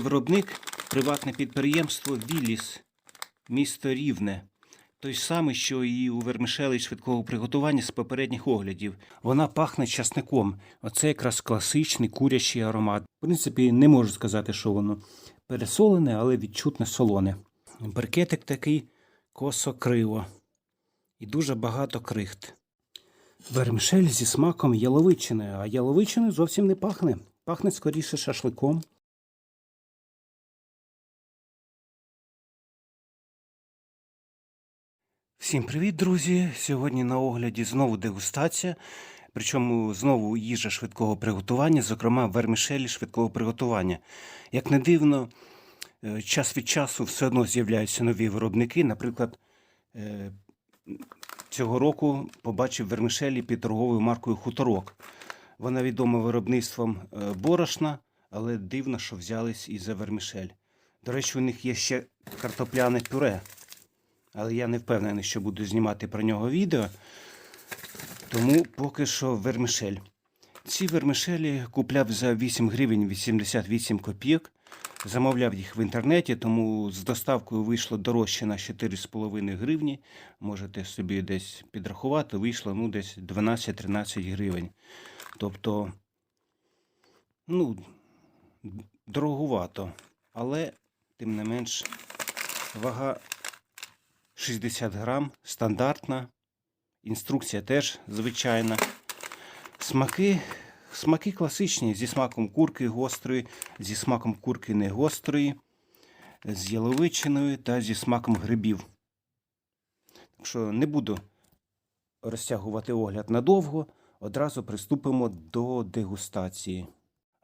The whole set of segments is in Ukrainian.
Виробник приватне підприємство Віліс, місто Рівне. Той самий, що і у вермишелі швидкого приготування з попередніх оглядів. Вона пахне часником. Оце якраз класичний курячий аромат. В принципі, не можу сказати, що воно пересолене, але відчутне солоне. Брикетик такий косо-криво. І дуже багато крихт. Вермишель зі смаком яловичини, а яловичини зовсім не пахне. Пахне скоріше шашликом. Всім привіт, друзі! Сьогодні на огляді знову дегустація. Причому знову їжа швидкого приготування, зокрема вермішелі швидкого приготування. Як не дивно, е, час від часу все одно з'являються нові виробники. Наприклад, е, цього року побачив вермішелі під торговою маркою Хуторок. Вона відома виробництвом е, борошна, але дивно, що взялись і за вермішель. До речі, у них є ще картопляне пюре. Але я не впевнений, що буду знімати про нього відео. Тому поки що вермишель. Ці вермишелі купляв за 8 гривень 88 копійок. Замовляв їх в інтернеті, тому з доставкою вийшло дорожче на 4,5 гривні. Можете собі десь підрахувати, вийшло ну, десь 12-13 гривень. Тобто, ну, дороговато. Але, тим не менш, вага 60 грам, стандартна. Інструкція теж звичайна. Смаки, смаки класичні, зі смаком курки гострої, зі смаком курки не гострої, з яловичиною та зі смаком грибів. Так що не буду розтягувати огляд надовго, одразу приступимо до дегустації.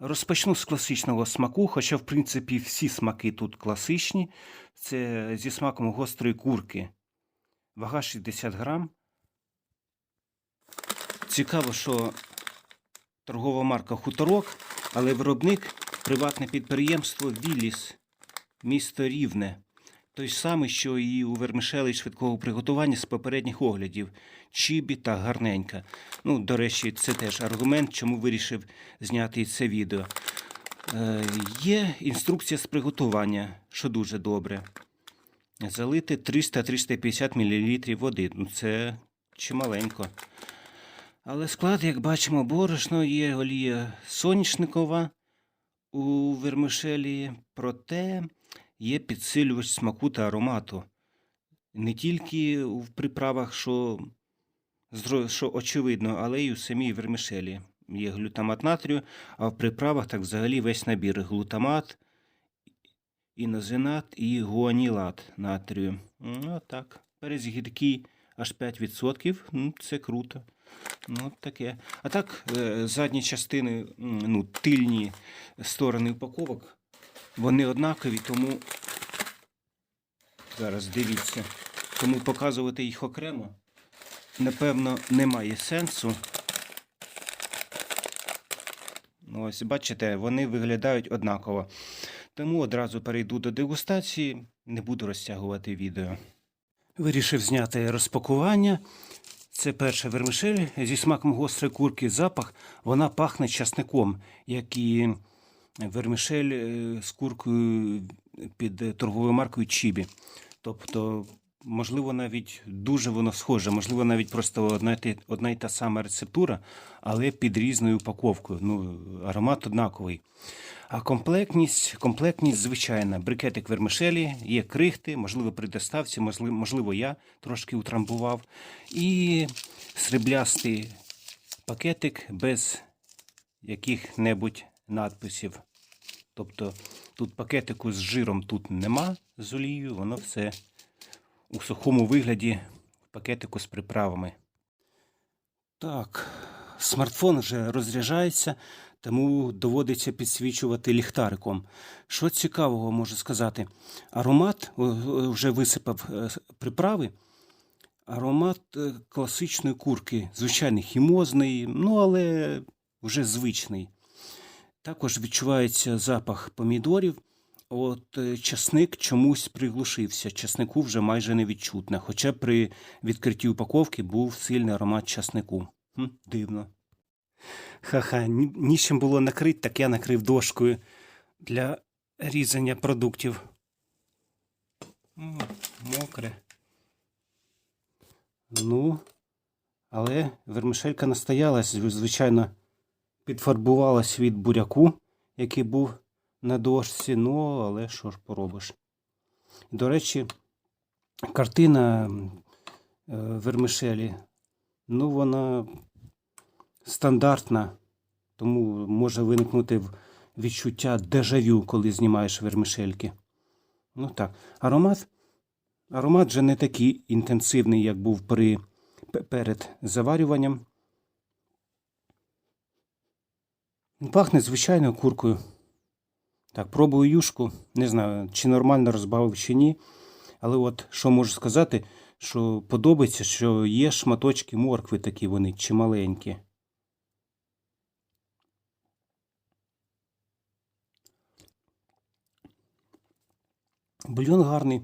Розпочну з класичного смаку, хоча, в принципі, всі смаки тут класичні. Це зі смаком гострої курки. Вага 60 грам. Цікаво, що торгова марка Хуторок, але виробник приватне підприємство Віліс, місто Рівне. Той самий, що і у вермишелі швидкого приготування з попередніх оглядів. Чібі та гарненька. Ну, до речі, це теж аргумент, чому вирішив зняти це відео. Е, є інструкція з приготування, що дуже добре. Залити 300-350 мл води. Ну, це чималенько. Але склад, як бачимо, борошно є олія соняшникова у вермишелі, проте є підсилювач смаку та аромату. Не тільки в приправах, що, що очевидно, але й у самій вермишелі. Є глютамат натрію, а в приправах так взагалі весь набір глутамат, інозинат і гуанілат натрію. Ну, так. Перець гіркий аж 5%. Ну, це круто. Ну, таке. А так, е, задні частини, ну, тильні сторони упаковок, вони однакові, тому зараз дивіться. Тому показувати їх окремо, напевно, немає сенсу. Ну, Ось, бачите, вони виглядають однаково. Тому одразу перейду до дегустації, не буду розтягувати відео. Вирішив зняти розпакування. Це перша вермишель зі смаком гострої курки. Запах, вона пахне часником, як і вермишель е, з куркою під торговою маркою Чібі. Тобто, можливо, навіть дуже воно схоже, можливо, навіть просто одна, й одна й та сама рецептура, але під різною упаковкою. Ну, аромат однаковий. А комплектність, комплектність звичайна. Брикетик вермишелі, є крихти, можливо, при доставці, можливо, я трошки утрамбував. І сріблястий пакетик без яких-небудь надписів. Тобто тут пакетику з жиром тут нема з олією, воно все у сухому вигляді пакетику з приправами. Так, смартфон вже розряджається, тому доводиться підсвічувати ліхтариком. Що цікавого можу сказати? Аромат вже висипав е, приправи. Аромат е, класичної курки, звичайний хімозний, ну але вже звичний. Також відчувається запах помідорів. От е, часник чомусь приглушився. Часнику вже майже не відчутно. Хоча при відкритті упаковки був сильний аромат часнику. Хм, дивно. Ха-ха, ні- нічим було накрити, так я накрив дошкою для різання продуктів. Мокре. Ну, але вермишелька настоялась, звичайно, підфарбувалась від буряку, який був на дошці. Ну, але що ж поробиш. До речі, картина е, вермишелі, ну, вона стандартна, тому може виникнути відчуття дежавю, коли знімаєш вермишельки. Ну так. Аромат. Аромат вже не такий інтенсивний, як був при, перед заварюванням. Пахне звичайною куркою. Так, пробую юшку. Не знаю, чи нормально розбавив, чи ні. Але от що можу сказати, що подобається, що є шматочки моркви такі вони чималенькі. Бульйон гарний,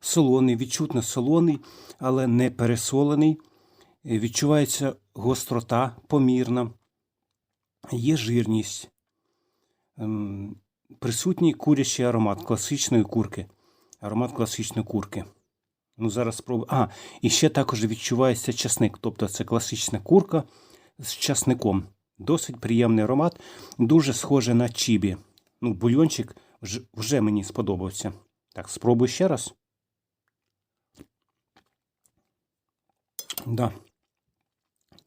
солоний, відчутно солоний, але не пересолений. Е, Відчувається гострота помірна, є жирність, Ем, присутній курячий аромат класичної курки. Аромат класичної курки. Ну, зараз спробую. А, і ще також відчувається часник. Тобто це класична курка з часником. Досить приємний аромат, дуже схоже на чібі. Ну, бульйончик вже, вже мені сподобався. Так, спробую ще раз. Да.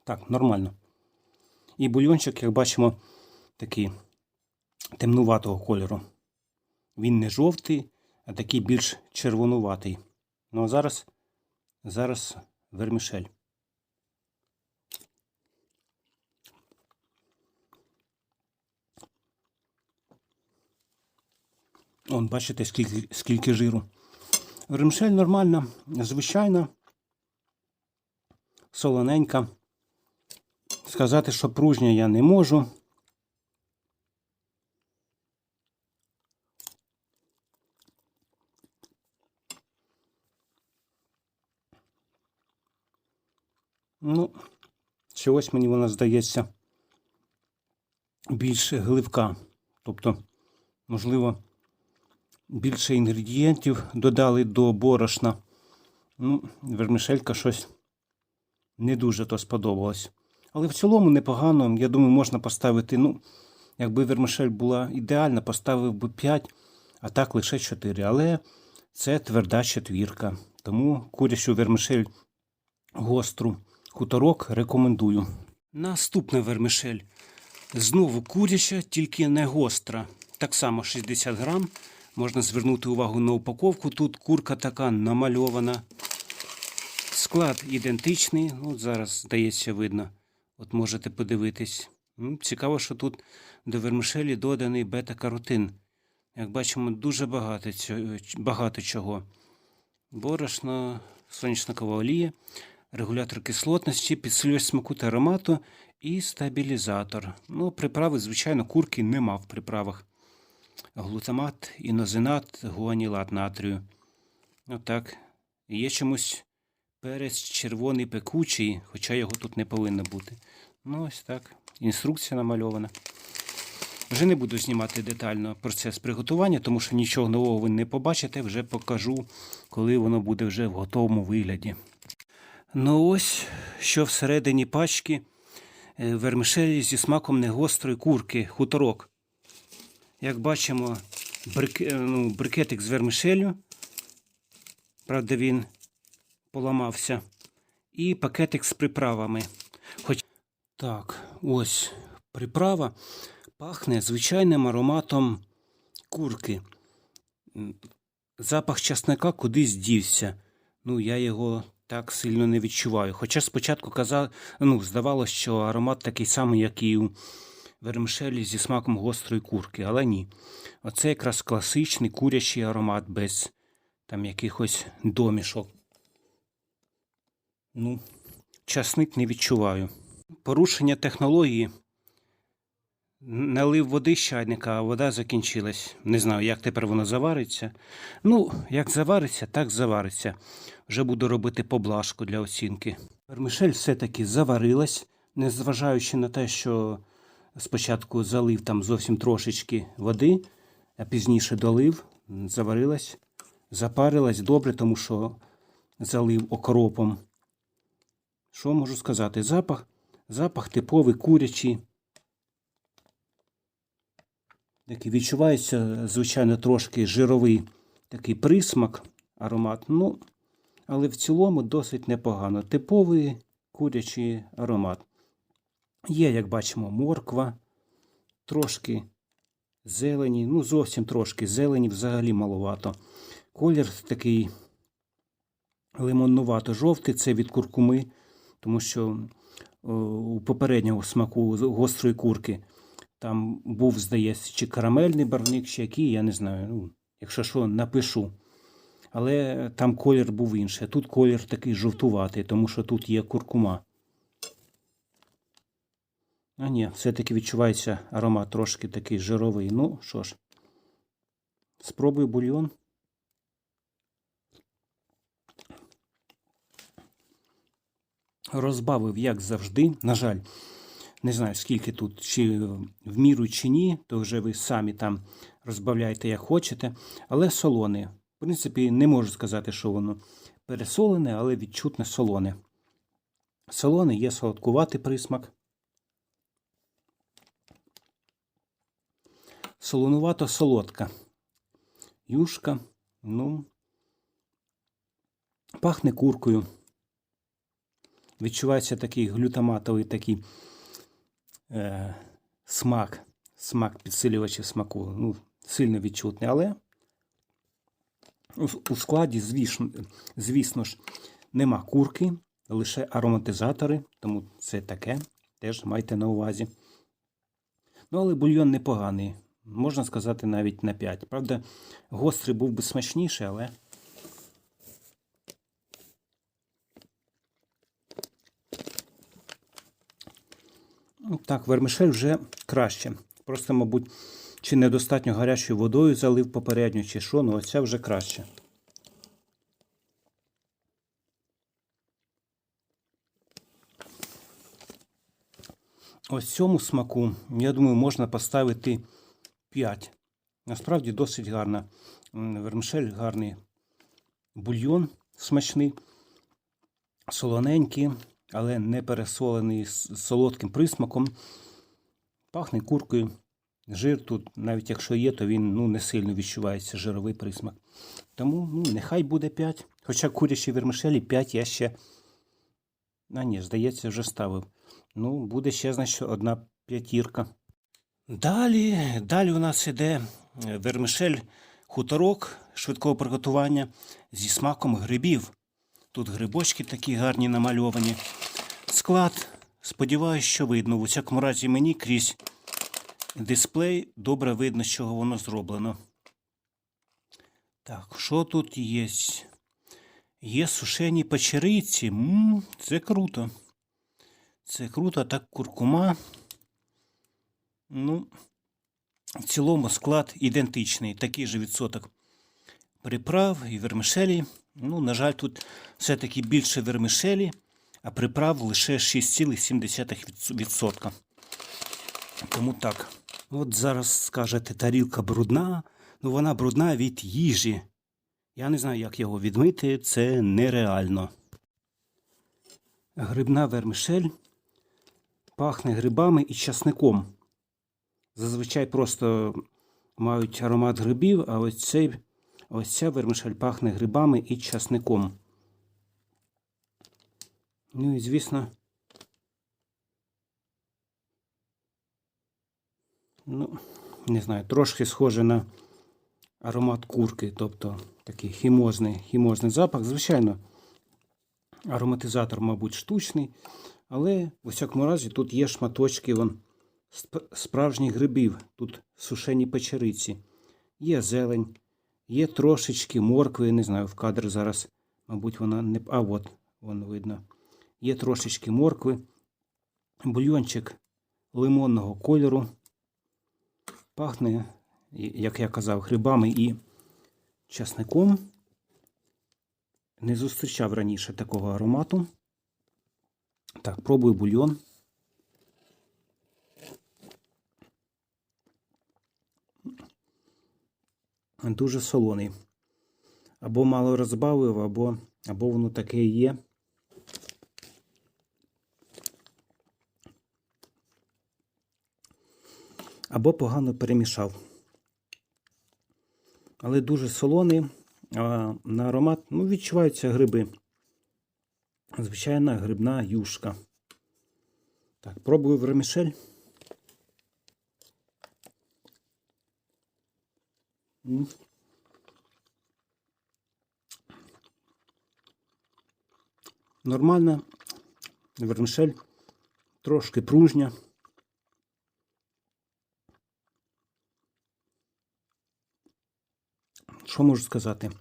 Так, нормально. І бульйончик, як бачимо, такий темнуватого кольору. Він не жовтий, а такий більш червонуватий. Ну а зараз, зараз вермішель. Он, бачите, скільки, скільки жиру. Вермішель нормальна, звичайна, солоненька. Сказати, що пружня я не можу. Ну, чогось мені вона здається більш гливка. Тобто, можливо, більше інгредієнтів додали до борошна. Ну, вермішелька щось не дуже то сподобалось. Але в цілому непогано. Я думаю, можна поставити, ну, якби вермішель була ідеальна, поставив би 5, а так лише 4. Але це тверда четвірка. Тому курячу вермішель гостру хуторок рекомендую. Наступна вермишель. Знову куряча, тільки не гостра. Так само 60 грам. Можна звернути увагу на упаковку. Тут курка така намальована. Склад ідентичний. Ну, зараз, здається, видно. От можете подивитись. Цікаво, що тут до вермишелі доданий бета-каротин. Як бачимо, дуже багато, цього, багато чого. Борошно, соняшникова олія, регулятор кислотності, підсилювач смаку та аромату і стабілізатор. Ну, приправи, звичайно, курки нема в приправах. Глутамат, інозинат, гуанілат натрію. Отак. Є чомусь перець червоний пекучий, хоча його тут не повинно бути. Ну, ось так. Інструкція намальована. Вже не буду знімати детально процес приготування, тому що нічого нового ви не побачите, вже покажу, коли воно буде вже в готовому вигляді. Ну ось, що всередині пачки е, вермишелі зі смаком негострої курки, хуторок. Як бачимо, брик, е, ну, брикетик з вермишелю. Правда, він поламався. І пакетик з приправами. Хоч... Так, ось приправа пахне звичайним ароматом курки. Запах часника кудись дівся. Ну, я його так сильно не відчуваю. Хоча спочатку казав, ну, здавалося, що аромат такий самий, як і у вермишелі зі смаком гострої курки, але ні. Оце якраз класичний курячий аромат без там якихось домішок. Ну, часник не відчуваю. Порушення технології. Налив води з чайника, а вода закінчилась. Не знаю, як тепер воно завариться. Ну, як завариться, так завариться. Вже буду робити поблажку для оцінки. Вермишель все-таки заварилась, незважаючи на те, що спочатку залив там зовсім трошечки води. а пізніше долив, заварилась, запарилась добре, тому що залив окропом. Що можу сказати? Запах, запах типовий курячий. Такий відчувається, звичайно, трошки жировий такий присмак, аромат. Ну, але в цілому досить непогано. Типовий курячий аромат. Є, як бачимо, морква, трошки зелені, ну зовсім трошки зелені, взагалі маловато. Колір такий лимоннувато жовтий, це від куркуми, тому що у попереднього смаку гострої курки там був, здається, чи карамельний барвник, чи який, я не знаю. Ну, якщо що, напишу. Але там колір був інший. Тут колір такий жовтуватий, тому що тут є куркума. А ні, все-таки відчувається аромат трошки такий жировий. Ну що ж, спробую бульйон. Розбавив, як завжди. На жаль, не знаю, скільки тут, чи в міру, чи ні, то вже ви самі там розбавляєте, як хочете. Але солоне. В принципі, не можу сказати, що воно пересолене, але відчутне солоне. Солоне є солодкуватий присмак. Солонувато солодка. Юшка, ну, пахне куркою. Відчувається такий глютаматовий такий е, смак, смак підсилювачів смаку. Ну, сильно відчутний, але у, складі, звісно, звісно ж, нема курки, лише ароматизатори, тому це таке, теж майте на увазі. Ну, але бульйон непоганий. Можна сказати навіть на 5. Правда, гострий був би смачніший, але. Так, вермишель вже краще. Просто, мабуть, чи недостатньо гарячою водою залив попередньо, чи що, ну оця вже краще. Ось цьому смаку, я думаю, можна поставити 5. Насправді досить гарна. М, Вермишель гарний бульйон смачний, солоненький, але не пересолений з солодким присмаком. Пахне куркою. Жир тут, навіть якщо є, то він ну, не сильно відчувається жировий присмак. Тому ну, нехай буде 5. Хоча курячі вермишелі 5 я ще. А ні, здається, вже ставив. Ну, буде ще, значить, одна п'ятірка. Далі, далі у нас іде е, вермишель хуторок швидкого приготування зі смаком грибів. Тут грибочки такі гарні намальовані. Склад, сподіваюся, що видно. В усякому разі мені крізь дисплей добре видно, з чого воно зроблено. Так, що тут є? Є сушені печериці. М, це круто. Це круто, так куркума. Ну, в цілому склад ідентичний, такий же відсоток приправ і вермишелі. Ну, на жаль, тут все-таки більше вермишелі, а приправ лише 6,7%. Тому так. От зараз скажете, тарілка брудна, ну вона брудна від їжі. Я не знаю, як його відмити, це нереально. Грибна вермишель пахне грибами і часником. Зазвичай просто мають аромат грибів, а ось, цей, ось ця вермишель пахне грибами і часником. Ну і звісно. Ну, не знаю, трошки схоже на аромат курки, тобто такий хімозний, хімозний запах. Звичайно, ароматизатор, мабуть, штучний, але в усякому разі тут є шматочки вон, справжніх грибів, тут сушені печериці, є зелень, є трошечки моркви, не знаю, в кадр зараз, мабуть, вона не. А от, вон видно. Є трошечки моркви, бульйончик лимонного кольору. Пахне, як я казав, грибами і часником. Не зустрічав раніше такого аромату. Так, пробую бульйон. Дуже солоний. Або мало розбавив, або, або воно таке є. Або погано перемішав. Але дуже солоний, а на аромат ну, відчуваються гриби. Звичайна грибна юшка. Так, пробую вермішель. М. Нормальна вермішель, трошки пружня. Що можу сказати?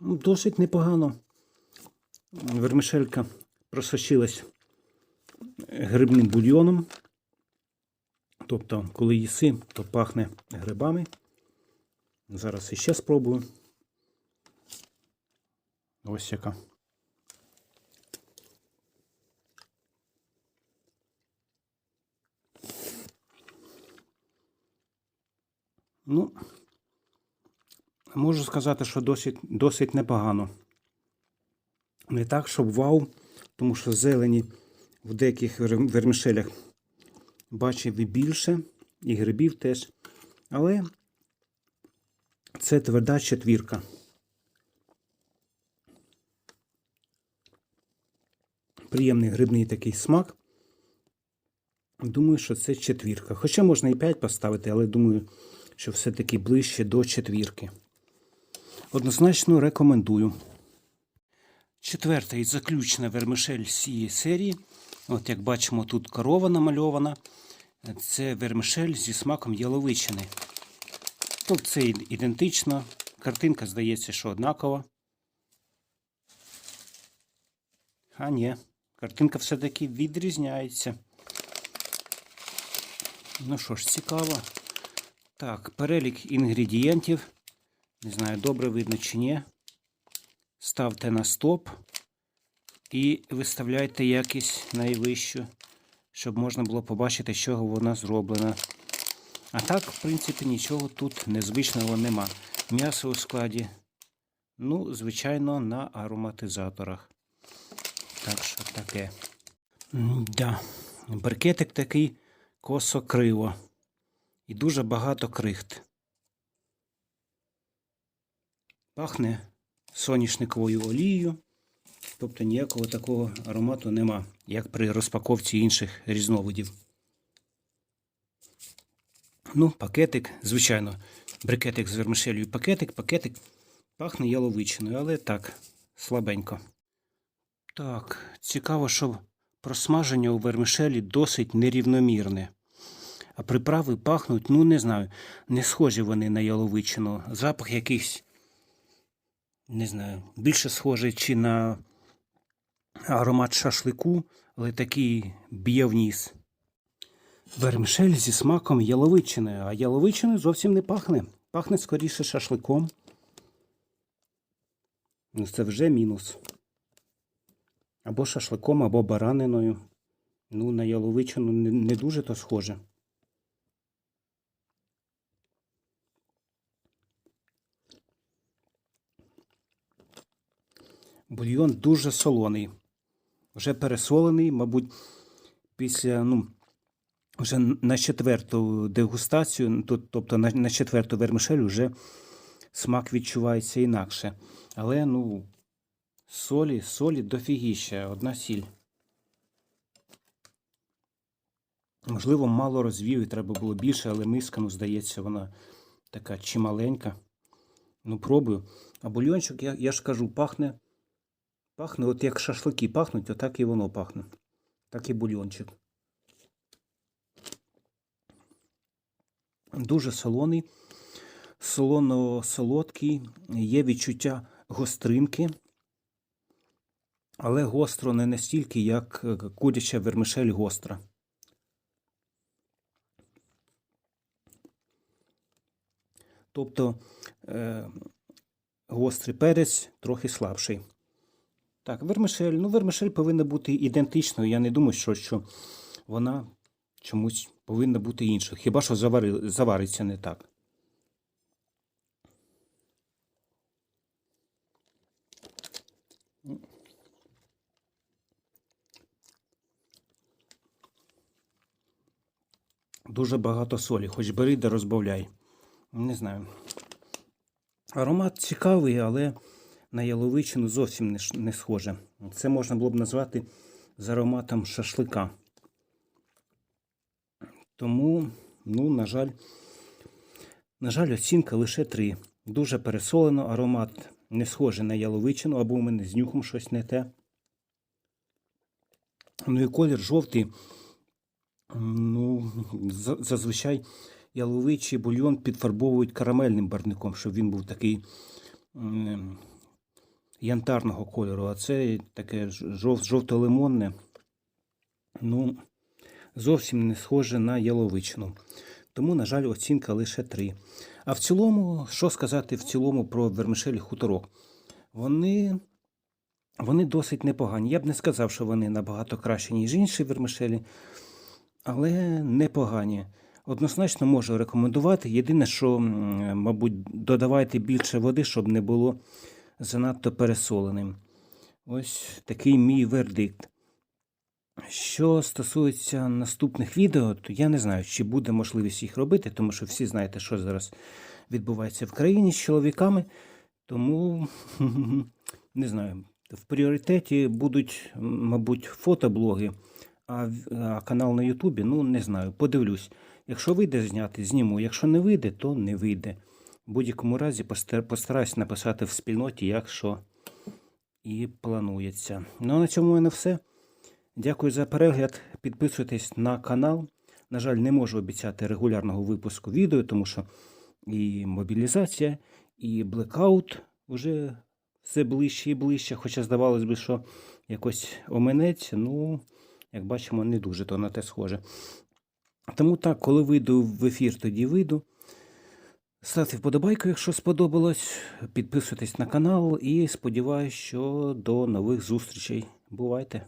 Ну, Досить непогано. Вермишелька просочилась грибним бульйоном. Тобто, коли їси, то пахне грибами. Зараз іще спробую. Ось яка. Ну, можу сказати, що досить, досить непогано. Не так, щоб вау, тому що зелені в деяких вермішелях бачив і більше, і грибів теж. Але це тверда четвірка. Приємний грибний такий смак. Думаю, що це четвірка. Хоча можна і 5 поставити, але думаю, що все-таки ближче до четвірки. Однозначно рекомендую. Четверта і заключна вермишель цієї серії. От як бачимо, тут корова намальована. Це вермишель зі смаком яловичини. Тобто це ід- ідентично. Картинка здається, що однакова. А ні, картинка все-таки відрізняється. Ну що ж, цікаво. Так, перелік інгредієнтів. Не знаю, добре видно чи ні. Ставте на стоп і виставляйте якість найвищу, щоб можна було побачити, з чого вона зроблена. А так, в принципі, нічого тут незвичного нема. М'ясо у складі, ну, звичайно, на ароматизаторах. Так що таке. Да. Брикетик такий косо-криво. І дуже багато крихт. Пахне соняшниковою олією. Тобто ніякого такого аромату нема, як при розпаковці інших різновидів. Ну, пакетик, звичайно, брикетик з вермишелью пакетик, пакетик пахне яловичиною, але так, слабенько. Так, цікаво, що просмаження у вермишелі досить нерівномірне. Приправи пахнуть, ну не знаю, не схожі вони на яловичину. Запах якийсь, не знаю, більше схожий чи на аромат шашлику, але такий б'є в ніс. Вермишель зі смаком яловичини, а яловичини зовсім не пахне. Пахне скоріше шашликом. Ну, це вже мінус. Або шашликом, або бараниною. Ну, на яловичину не дуже то схоже. Бульйон дуже солоний. Вже пересолений, мабуть, після, ну, вже на четверту дегустацію, тобто на, четверту вермишель, вже смак відчувається інакше. Але, ну, солі, солі дофігіща, одна сіль. Можливо, мало розвів і треба було більше, але миска, ну, здається, вона така чималенька. Ну, пробую. А бульйончик, я, я ж кажу, пахне. Пахне, от як шашлики пахнуть, отак і воно пахне. Так і бульйончик. Дуже солоний, солоно-солодкий, є відчуття гостринки, але гостро не настільки, як е, куряча вермишель гостра. Тобто е, гострий перець трохи слабший. Так, вермишель. Ну, вермишель повинна бути ідентичною. Я не думаю, що що вона чомусь повинна бути іншою. Хіба що завари, завариться не так. Дуже багато солі, хоч бери да розбавляй. Не знаю. Аромат цікавий, але на яловичину зовсім не, схоже. Це можна було б назвати з ароматом шашлика. Тому, ну, на жаль, на жаль, оцінка лише 3. Дуже пересолено, аромат не схожий на яловичину, або у мене з нюхом щось не те. Ну і колір жовтий. Ну, зазвичай яловичий бульйон підфарбовують карамельним барником, щоб він був такий янтарного кольору, а це таке жов, жовто-лимонне. Ну, зовсім не схоже на яловичину. Тому, на жаль, оцінка лише 3. А в цілому, що сказати в цілому про вермишелі хуторок? Вони, вони досить непогані. Я б не сказав, що вони набагато кращі, ніж інші вермишелі, але непогані. Однозначно можу рекомендувати. Єдине, що, мабуть, додавайте більше води, щоб не було занадто пересоленим. Ось такий мій вердикт. Що стосується наступних відео, то я не знаю, чи буде можливість їх робити, тому що всі знаєте, що зараз відбувається в країні з чоловіками. Тому не знаю. В пріоритеті будуть, мабуть, фотоблоги, а канал на Ютубі, ну не знаю, подивлюсь. Якщо вийде зняти, зніму. Якщо не вийде, то не вийде. В будь-якому разі постар- постараюсь написати в спільноті, як що і планується. Ну а на цьому в мене все. Дякую за перегляд. Підписуйтесь на канал. На жаль, не можу обіцяти регулярного випуску відео, тому що і мобілізація, і блекаут вже все ближче і ближче. Хоча здавалось би, що якось оминеться. Ну, як бачимо, не дуже то на те схоже. Тому так, коли вийду в ефір, тоді вийду. Ставте вподобайку, якщо сподобалось. Підписуйтесь на канал і сподіваюся, що до нових зустрічей. Бувайте!